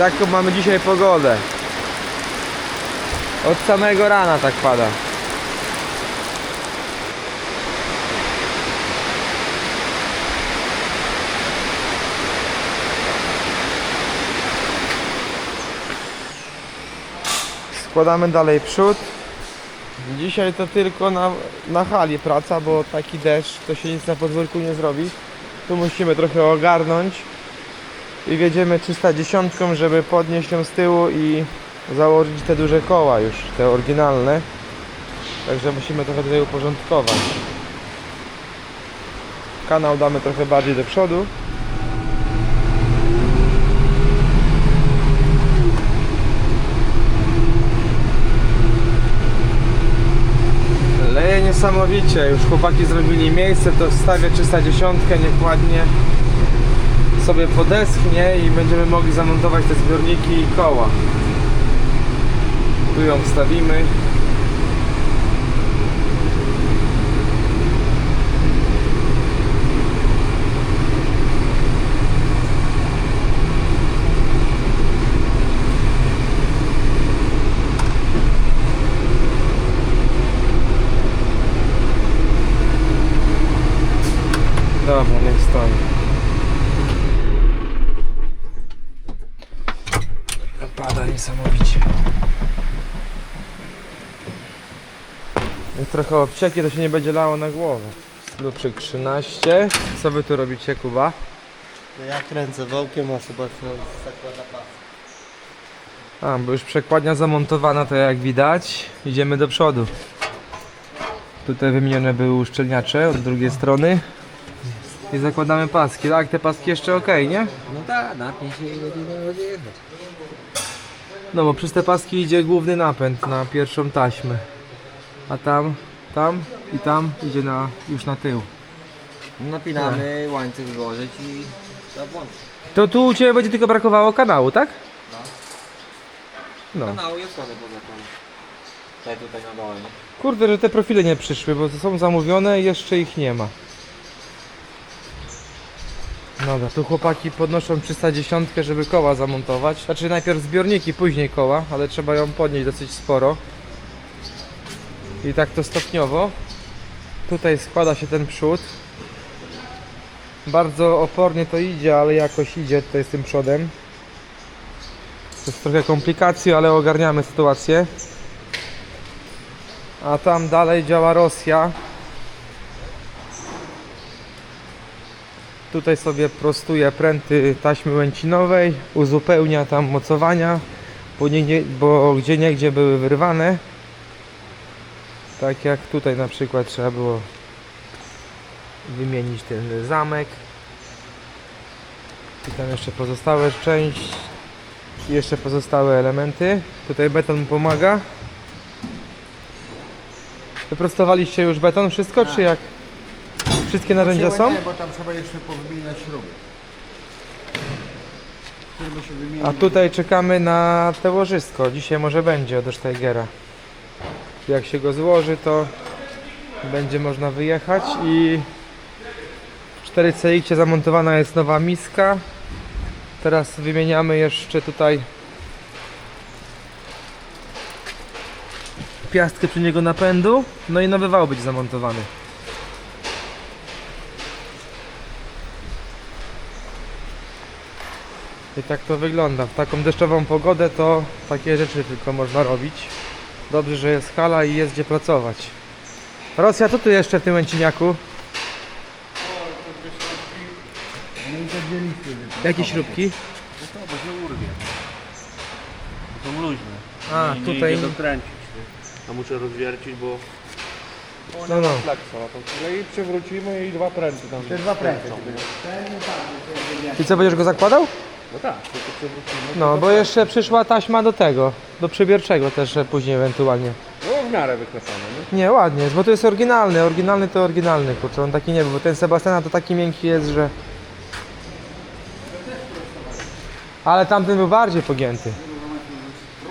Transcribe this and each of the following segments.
Taką mamy dzisiaj pogodę. Od samego rana tak pada. Składamy dalej przód. Dzisiaj to tylko na, na hali praca, bo taki deszcz to się nic na podwórku nie zrobi. Tu musimy trochę ogarnąć i wiedziemy 310, żeby podnieść ją z tyłu i założyć te duże koła już, te oryginalne. Także musimy trochę tutaj uporządkować. Kanał damy trochę bardziej do przodu. Leje niesamowicie, już chłopaki zrobili miejsce, to wstawię 310, niech ładnie sobie podeschnie i będziemy mogli zamontować te zbiorniki i koła. Tu ją wstawimy. Dobra, niech stoi. Pada niesamowicie. Jak trochę obcieki, to się nie będzie lało na głowę. Luprzyk 13. Co wy tu robicie, Kuba? No ja kręcę wałkiem, a Sebastian zakłada pas. A, bo już przekładnia zamontowana, to jak widać, idziemy do przodu. Tutaj wymienione były uszczelniacze od drugiej strony. I zakładamy paski. Tak, te paski jeszcze ok, nie? No tak, napnie się i będzie będzie jechać. No bo przez te paski idzie główny napęd na pierwszą taśmę. A tam, tam i tam idzie na, już na tył. Napinamy, łańcuch złożyć i trzeba włączyć. To tu u Ciebie będzie tylko brakowało kanału, tak? No. Kanał jest one poza tym. Tutaj, tutaj na dole, nie? Kurde, że te profile nie przyszły, bo są zamówione i jeszcze ich nie ma. Dobra, tu chłopaki podnoszą 310, żeby koła zamontować. Znaczy najpierw zbiorniki, później koła, ale trzeba ją podnieść dosyć sporo. I tak to stopniowo. Tutaj składa się ten przód. Bardzo opornie to idzie, ale jakoś idzie tutaj z tym przodem. To jest trochę komplikacji, ale ogarniamy sytuację. A tam dalej działa Rosja. Tutaj sobie prostuje pręty taśmy łęcinowej, uzupełnia tam mocowania, bo, nie, bo gdzie były wyrwane. Tak jak tutaj na przykład trzeba było wymienić ten zamek. I tam jeszcze pozostałe część, i jeszcze pozostałe elementy. Tutaj beton mu pomaga. Wyprostowaliście już beton, wszystko, czy jak? Wszystkie narzędzia są? Nie, bo tam trzeba jeszcze powymieniać śruby. Się. A tutaj czekamy na te łożysko. Dzisiaj może będzie od Steigera. Jak się go złoży, to będzie można wyjechać i w 4 CX zamontowana jest nowa miska. Teraz wymieniamy jeszcze tutaj piastkę przy niego napędu, no i nowy wał będzie zamontowany. I tak to wygląda. W taką deszczową pogodę to takie rzeczy tylko można robić. Dobrze, że jest hala i jest gdzie pracować. Rosja, co tu jeszcze w tym łęciniaku? No. Jakie śrubki? No to, bo się urwie. To są luźne. A, nie, tutaj... Nie idzie dokręcić. A muszę rozwiercić, bo... No, no. Flexo, a to tyle i przewrócimy i dwa pręty tam. Te dwa pręty. I co, będziesz go zakładał? No tak, tylko przewrócimy. No, bo jeszcze przyszła taśma do tego, do przybierczego też później ewentualnie. No w miarę wyklepane, nie? Nie, ładnie jest, bo to jest oryginalny, oryginalny to oryginalny, kurczę, on taki nie był, bo ten Sebastiana to taki miękki jest, że... Ale tamten był bardziej pogięty. No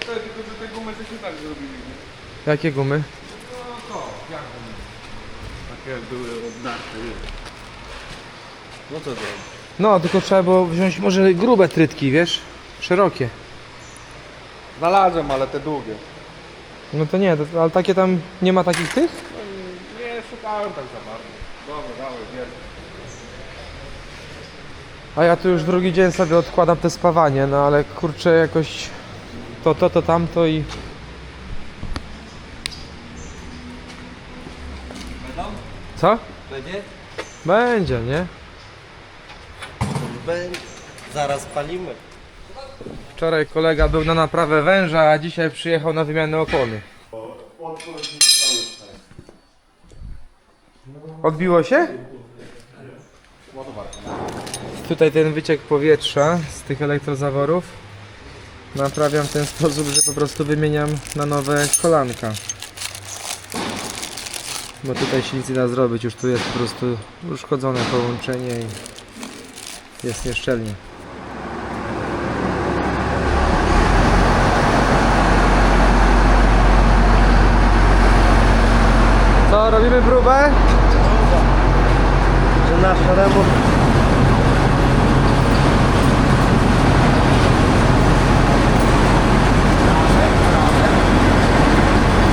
to tylko, że te gumy to się tak zrobili. Jakie gumy? Takie jak były obdarte. No co zrobić? No, tylko trzeba było wziąć może grube trytki, wiesz? Szerokie. Znalazłem, ale te długie. No to nie, to, ale takie tam, nie ma takich tych? Nie szukałem tak za bardzo. Dobra, dawaj, bierz. A ja tu już drugi dzień sobie odkładam te spawanie, no ale kurczę jakoś to, to, to, tamto i... Będą? Co? Będzie? Będzie, nie? Zaraz palimy. Wczoraj kolega był na naprawę węża, a dzisiaj przyjechał na wymianę opony. Odbiło się? Tutaj ten wyciek powietrza z tych elektrozaworów naprawiam w ten sposób, że po prostu wymieniam na nowe kolanka. Bo tutaj się nic nie da zrobić, już tu jest po prostu uszkodzone połączenie i jest nieszczelnie. Co, robimy próbę? Że nasz remont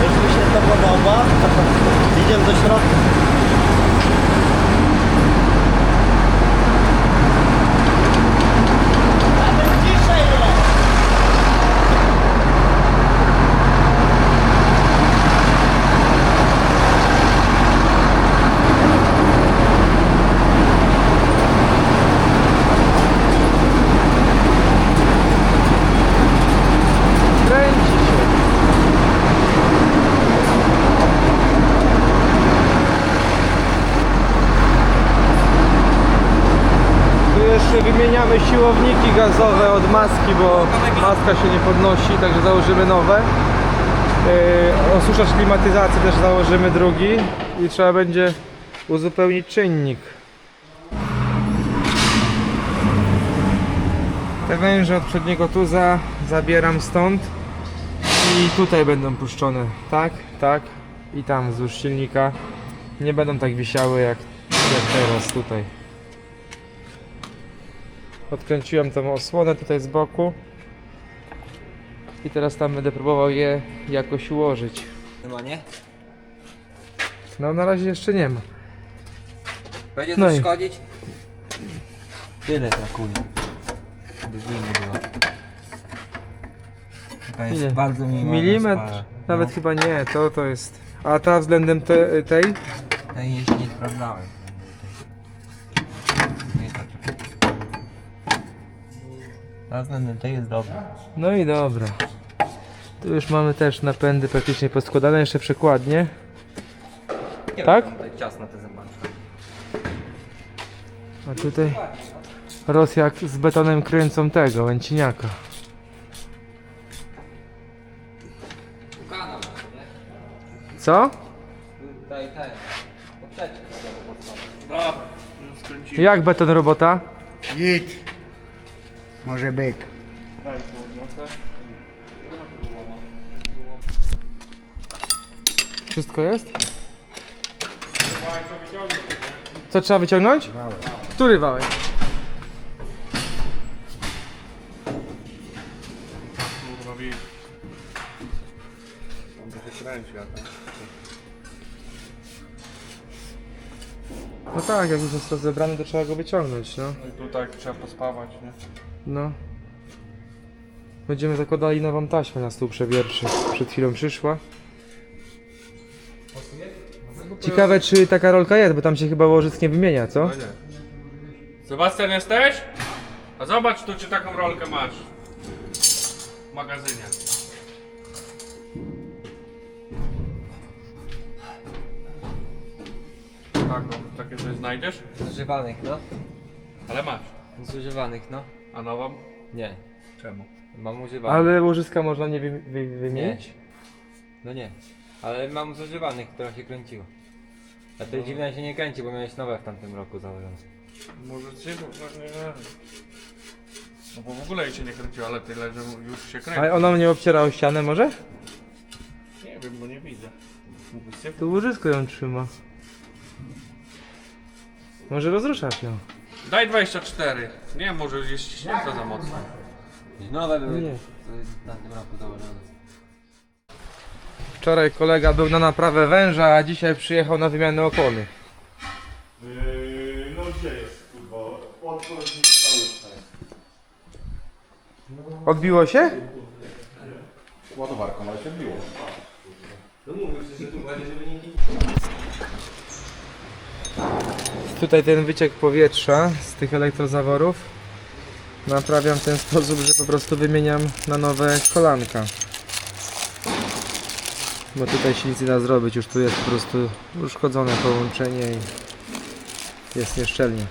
Jeśli się to podoba, to idziemy do środka. Kręci się. Tu jeszcze wymieniamy gazowe od maski, bo maska się nie podnosi, także założymy nowe. Yy, osuszacz klimatyzacji też założymy drugi i trzeba będzie uzupełnić czynnik. Te węże od przedniego tuza zabieram stąd i tutaj będą puszczone, tak, tak i tam wzdłuż silnika. Nie będą tak wisiały jak, jak teraz tutaj. Odkręciłem tą osłonę tutaj z boku i teraz tam będę próbował je jakoś ułożyć. Chyba nie? No na razie jeszcze nie ma. Będzie No to i- szkodzić? Tyle brakuje. By nie było. Taka jest Ile? bardzo minimalna Milimetr? spara. Nawet no, chyba nie, to to jest. A ta względem te, tej? Jej jeszcze nie sprawdzałem. Nie tak. Na względem tej jest dobra. No i dobra. Tu już mamy też napędy praktycznie poskładane, jeszcze przekładnie. Nie Tak? wiem, Tutaj czas na te zobaczę. A tutaj Rosjak z betonem kręcą tego, łęciniaka. Co? Tutaj ten. Dobra, skręciłem. Jak beton robota? Git. Może podniosę. Wszystko jest? Co trzeba wyciągnąć? Który wałek? Kręci, a tam. No tak, jak już jest rozebrany, to trzeba go wyciągnąć, no. No i tu tak trzeba pospawać, nie? No. Będziemy zakładali nową taśmę na stół przewierczy. Przed chwilą przyszła. Ciekawe, czy taka rolka jest, bo tam się chyba łożyc nie wymienia, co? No. Sebastian jesteś? A zobacz tu, czy taką rolkę masz. W magazynie. Tak, no, takie coś znajdziesz? Zużywanych, no. Ale masz. Zużywanych, no. A nową? Nie. Czemu? Mam używanych. Ale łożyska można nie wy, wy, wymienić? No nie. Ale mam zużywanych, która się kręciła. A tej dziwnej się nie kręci, bo miałeś nowe w tamtym roku założone. Może ci, bo no nie wiem. No bo w ogóle jej się nie kręciło, ale tyle, że już się kręci. A ona mnie obciera o ścianę może? Nie wiem, bo nie widzę. Mógłbyś się Tu łożysko ją trzyma. Może rozruszasz ją. Daj 24. Nie, może jest ściśnięta za mocno. Były Nie. w tamtym roku założone. Wczoraj kolega był na naprawę węża, a dzisiaj przyjechał na wymianę opony. Yy, no gdzie jest kurwa? Odchodź mi cały czas. Odbiło się? Ładowarką, ale się Tutaj ten wyciek powietrza z tych elektrozaworów naprawiam w ten sposób, że po prostu wymieniam na nowe kolanka. Bo tutaj się nic nie da zrobić, już tu jest po prostu uszkodzone połączenie i jest nieszczelnie.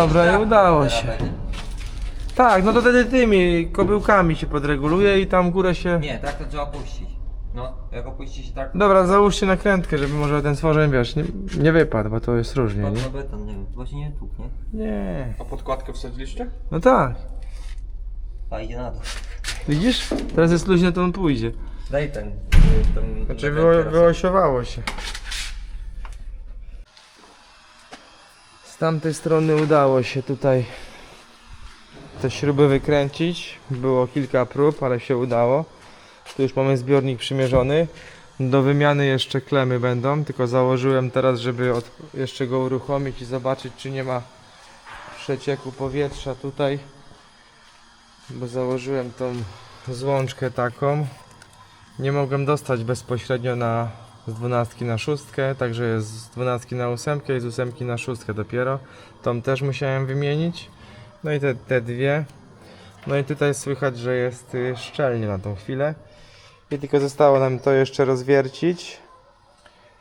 Dobra, i udało się. Tak, no to wtedy tymi kobyłkami się podreguluje i tam górę się... Nie, tak to trzeba puścić. No, jak opuścić tak, Dobra, załóżcie nakrętkę, żeby może ten stworzeń, wiesz, nie, nie wypadł, bo to jest różnie, pod nie? na beton, nie wiem, właśnie nie tłuk, nie? Nie. A podkładkę wsadziliście? No tak. A idzie na dół. Widzisz? Teraz jest luźno, to on pójdzie. Daj ten, y, ten... Znaczy wyo, teraz. wyosiowało się. Tamtej strony udało się tutaj te śruby wykręcić. Było kilka prób, ale się udało. Tu już mamy zbiornik przymierzony. Do wymiany jeszcze klemy będą, tylko założyłem teraz, żeby od, jeszcze go uruchomić i zobaczyć, czy nie ma przecieku powietrza tutaj. Bo założyłem tą złączkę taką. Nie mogłem dostać bezpośrednio na z 12 na 6, także jest z 12 na 8 i z 8 na 6 dopiero. Tą też musiałem wymienić. No i te, te dwie. No i tutaj słychać, że jest y, szczelnie na tą chwilę. I tylko zostało nam to jeszcze rozwiercić.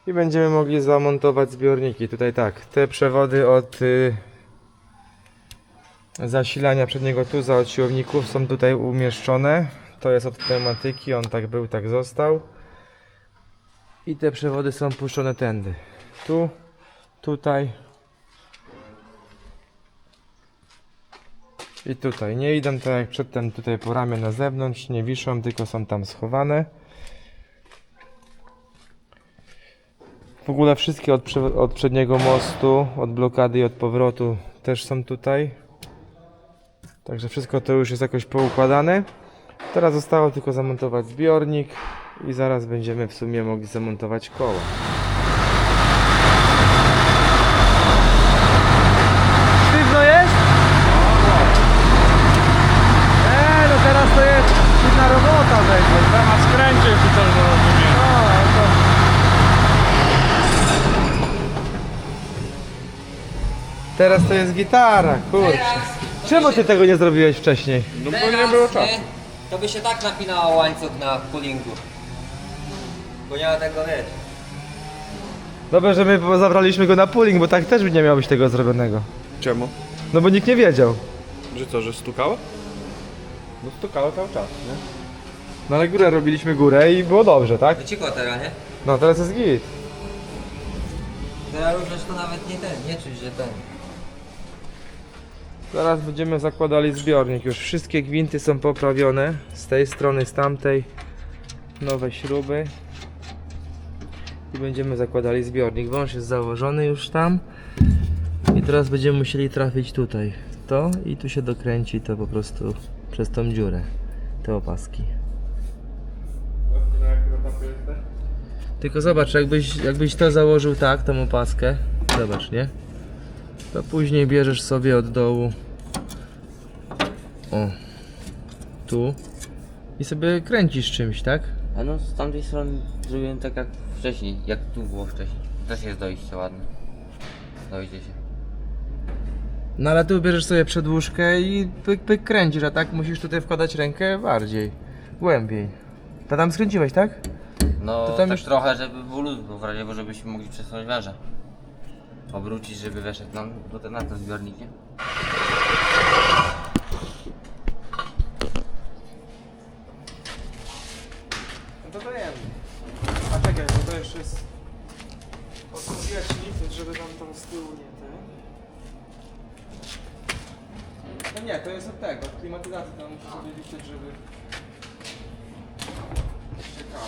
I będziemy mogli zamontować zbiorniki. Tutaj tak, te przewody od y, zasilania przedniego tuza od siłowników są tutaj umieszczone. To jest od pneumatyki, on tak był, tak został. I te przewody są puszczone tędy. Tu, tutaj. I tutaj. Nie idą tak jak przedtem tutaj po ramię na zewnątrz, nie wiszą, tylko są tam schowane. W ogóle wszystkie od, od przedniego mostu, od blokady i od powrotu też są tutaj. Także wszystko to już jest jakoś poukładane. Teraz zostało tylko zamontować zbiornik i zaraz będziemy w sumie mogli zamontować koło. Sztywno jest? Eee, no teraz to jest inna robota będzie. Temat skręcie, czy coś. No, to... Teraz to jest gitara, kurczę. Czemu ty tego nie zrobiłeś wcześniej? No bo nie było czasu. To by się tak napinało łańcuch na pullingu. Bo nie ma tego, wiesz. Dobrze, że my zabraliśmy go na pooling, bo tak też by nie miał być tego zrobionego. Czemu? No bo nikt nie wiedział. Że co, że stukało? No stukało cały czas, nie? No ale górę robiliśmy górę i było dobrze, tak? No cicho teraz, nie? No teraz jest git. Teraz już to nawet nie ten, nie czuć, że ten. Zaraz będziemy zakładali zbiornik. Już wszystkie gwinty są poprawione. Z tej strony, z tamtej. Nowe śruby. I będziemy zakładali zbiornik. Wąż jest założony już tam. I teraz będziemy musieli trafić tutaj. To i tu się dokręci to po prostu przez tą dziurę. Te opaski. Tylko zobacz, jakbyś, jakbyś to założył tak, tą opaskę. Zobacz, nie? To później bierzesz sobie od dołu. O. Tu. I sobie kręcisz czymś, tak? A no z tamtej strony zrobiłem tak jak wcześniej, jak tu było wcześniej. Też jest dojście ładne. Dojdzie się. No ale tu bierzesz sobie przedłużkę i pyk, pyk kręcisz, a tak musisz tutaj wkładać rękę bardziej. Głębiej. To tam skręciłeś, tak? No To tam tak już- trochę, żeby był luz, bo w razie, bo żebyśmy mogli przesunąć węża. Obrócić, żeby weszedł nam do ten, na ten zbiornik, nie? No to dajemy. A czekaj, bo to jeszcze jest odpowiecznik, więc żeby tam tam z tyłu nie ten. No nie, to jest od tego, od klimatyzacji, tam muszę sobie liczyć, żeby... Ciekawe.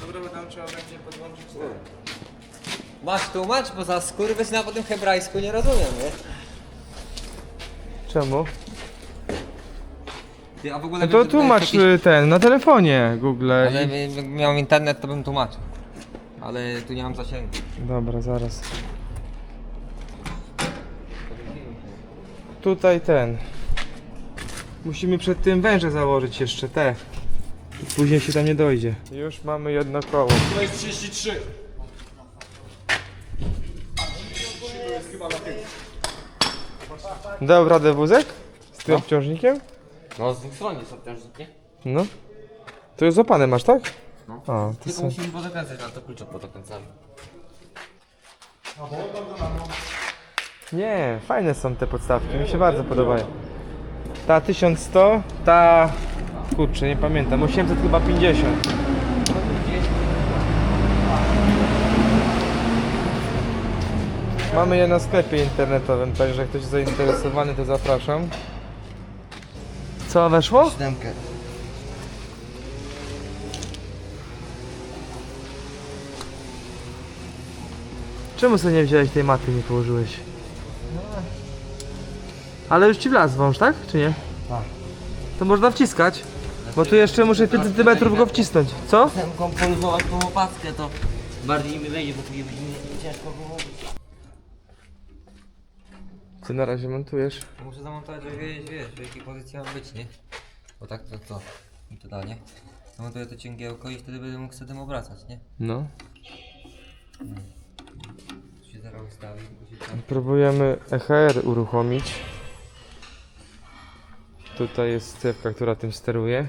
Dobra, bo tam trzeba będzie podłączyć ten. Masz tłumacz, bo za skurwysyna po tym hebrajsku nie rozumiem, nie? Czemu? Ty, a w ogóle No to tłumacz jakiś- y, ten, na telefonie Google. Ale i- jakbym miał internet, to bym tłumaczył. Ale tu nie mam zasięgu. Dobra, zaraz. Tutaj ten. Musimy przed tym węże założyć jeszcze te. Później się tam nie dojdzie. Już mamy jedno koło. To jest 33. Dał radę wózek? Z tym obciążnikiem? No z dwóch stron jest obciążnik, nie? No. To jest złapane masz, tak? No. O, to Tylko są... musimy podokręcać, na to klucze podokręcamy. Nie, fajne są te podstawki, mi się bardzo podobają. Ta 1100, ta... Kurczę, nie pamiętam, 800 chyba 50. Mamy je na sklepie internetowym, także jak ktoś zainteresowany to zapraszam. Co weszło? Siódemkę. Czemu sobie nie wziąłeś tej maty nie położyłeś? Ale już ci wlazł wąż, tak? Czy nie? Tak. To można wciskać. Bo tu jeszcze muszę 5 cm go wcisnąć. Co? Chcę komponować tą opaskę, to bardziej mi wejdzie, bo tu będzie mi ciężko było. Ty na razie montujesz. Muszę zamontować, żeby wiedzieć, wiesz, w jakiej pozycji mam być, nie? Bo tak to to. I to da, nie? Zamontuję to cięgiełko i wtedy będę mógł sobie tym obracać, nie? No. To się zaraz ustawi, się tam... Próbujemy EHR uruchomić. Tutaj jest stewka, która tym steruje.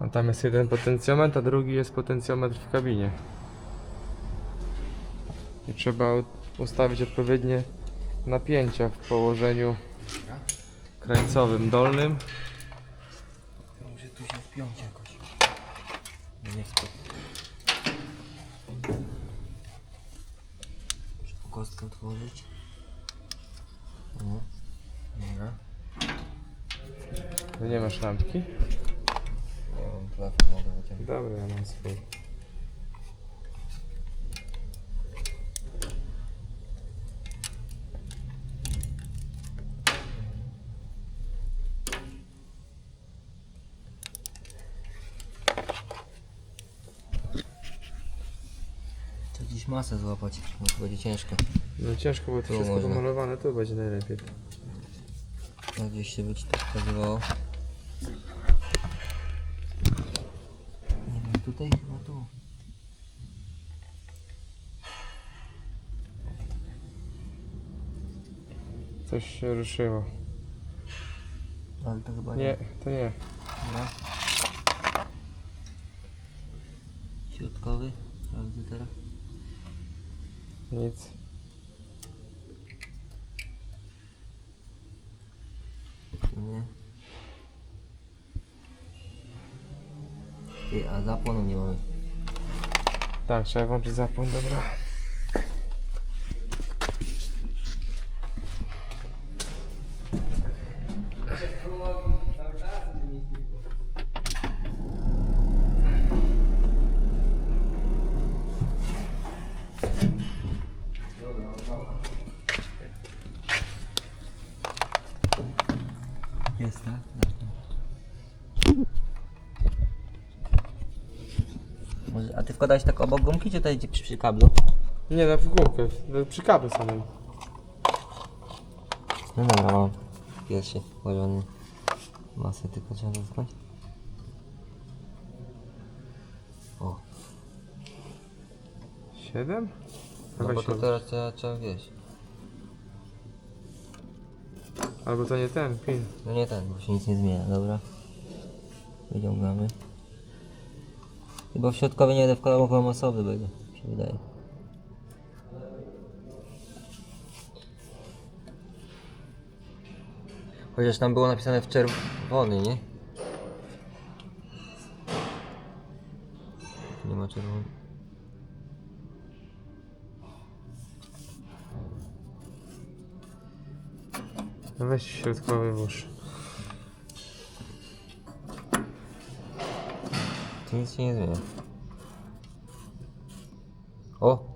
A tam jest jeden potencjometr, a drugi jest potencjometr w kabinie. I trzeba ustawić odpowiednie napięcia w położeniu krańcowym dolnym. Muszę tu się wpiąć jakoś. No nie. Muszę kostkę otworzyć. O. Dobra. To nie masz lampki? Ja mam telefon, mogę wyciągnąć. Dobra, ja mam swój. Gdzieś masę złapać, bo to będzie ciężko. No ciężko, bo to Tu wszystko można. pomalowane, to będzie najlepiej. Jak gdzieś się być tak pokazywało. Nie wiem, tutaj chyba tu. Coś się ruszyło. Ale to chyba Nie, to nie. Dobra. Trzeba włączyć zapłon, dobra. Jest, tak? Wkładałeś tak obok gumki, czy tutaj gdzie przy, przy kablu? Nie, na w gumkę, przy kablu samym. No dobra, mam pierwszy porządny. Masę tylko trzeba dotknąć. O, Siedem? no Chyba bo to siedem. teraz trzeba, trzeba wiesz. Albo to nie ten, pin. No nie ten, bo się nic nie zmienia, dobra. Wyciągamy. Chyba w środkowy nie będę wkładał, bo masowy będzie, się wydaje. Chociaż tam było napisane w czerwony, nie? Nie ma czerwony. No weź środkowy włóż. Nic się nie zmienia. O!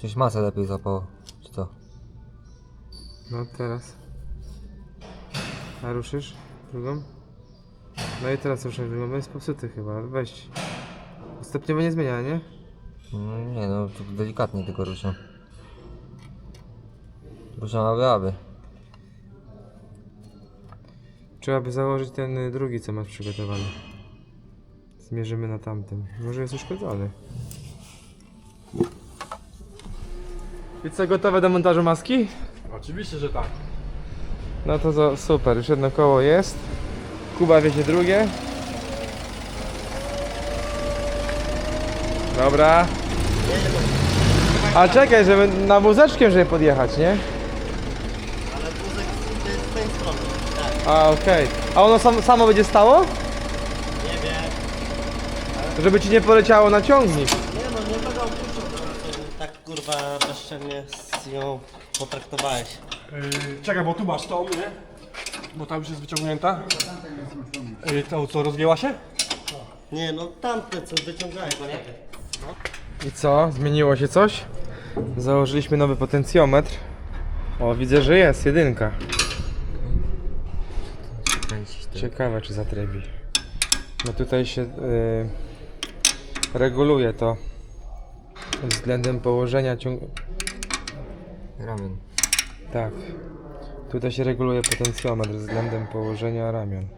Coś masę lepiej zapało, czy co? No teraz. A ruszysz drugą? No i teraz ruszę drugą, bo jest popsuty chyba, weź. Stopniowo nie zmienia, nie? No nie no, delikatnie tylko ruszam. Ruszam aby aby. Trzeba by założyć ten y, drugi, co masz przygotowany. Zmierzymy na tamtym. Może jest uszkodzony. I co, gotowe do montażu maski? Oczywiście, że tak. No to za, super, już jedno koło jest. Kuba wiezie drugie. Dobra. A czekaj, żeby na wózeczkiem, żeby podjechać, nie? Ale wózek jest z tej strony. Tak, A, okej. A ono sam, samo będzie stało? Żeby ci nie poleciało na ciągnik. Nie no, nie będę. Tak kurwa bezczelnie z nią potraktowałeś. Yy, czekaj, bo tu masz tą, nie? Bo tam już jest wyciągnięta. Yy, to co, rozgięła się? Nie no, tamte co wyciągałeś, nie? I co? Zmieniło się coś? Założyliśmy nowy potencjometr. O, widzę, że jest, jedynka. Ciekawe, czy zatrybi. No tutaj się y, reguluje to względem położenia ciąg... Ramion. Tak. Tutaj się reguluje potencjometr względem położenia ramion.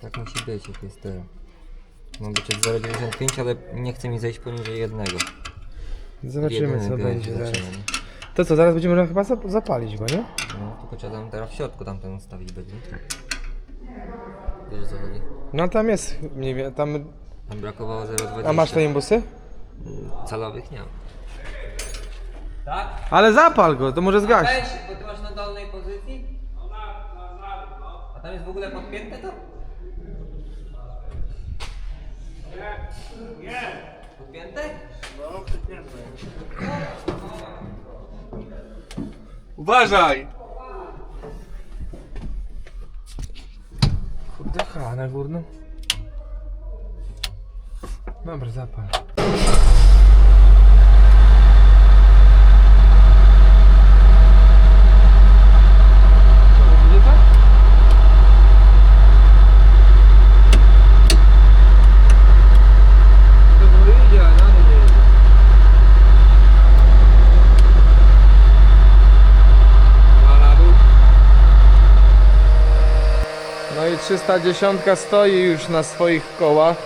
Tak musi być, jak jest teraz. Ma być od 0,95, ale nie chce mi zejść poniżej jednego. Zobaczymy, co będzie zaraz. To co, zaraz będziemy chyba zap- zapalić go, nie? No, tylko trzeba tam teraz w środku tamten ustawić będzie. Wiesz o co chodzi? No tam jest, mniej więcej, tam... Tam brakowało 0,20. A masz te imbusy? Calowych nie mam. Ale zapal go, to może zgaś. bo ty masz na dolnej pozycji? A tam jest w ogóle podpięte to? Nie, nie. Podpięte? Uważaj! Kurde, ha, na górną. Dobra, zapal. No i 310 stoi już na swoich kołach.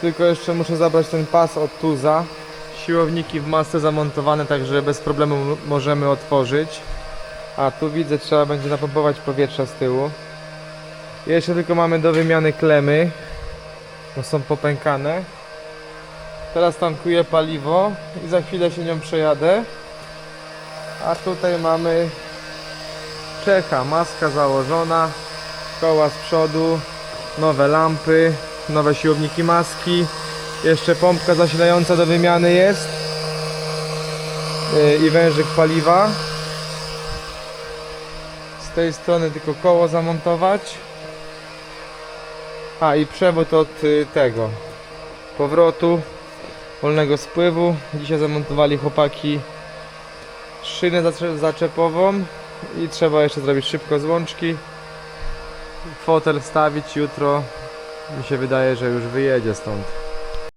Tylko jeszcze muszę zabrać ten pas od tuza. Siłowniki w masce zamontowane, także bez problemu możemy otworzyć. A tu widzę, trzeba będzie napompować powietrza z tyłu. Jeszcze tylko mamy do wymiany klemy, bo są popękane. Teraz tankuję paliwo i za chwilę się nią przejadę. A tutaj mamy Czecha, maska założona, koła z przodu, nowe lampy, nowe siłowniki maski, jeszcze pompka zasilająca do wymiany jest Yy, i wężyk paliwa. Z tej strony tylko koło zamontować. A i przewód od y, tego powrotu wolnego spływu. Dzisiaj zamontowali chłopaki szynę zacze- zaczepową i trzeba jeszcze zrobić szybko złączki. Fotel stawić jutro. Mi się wydaje, że już wyjedzie stąd.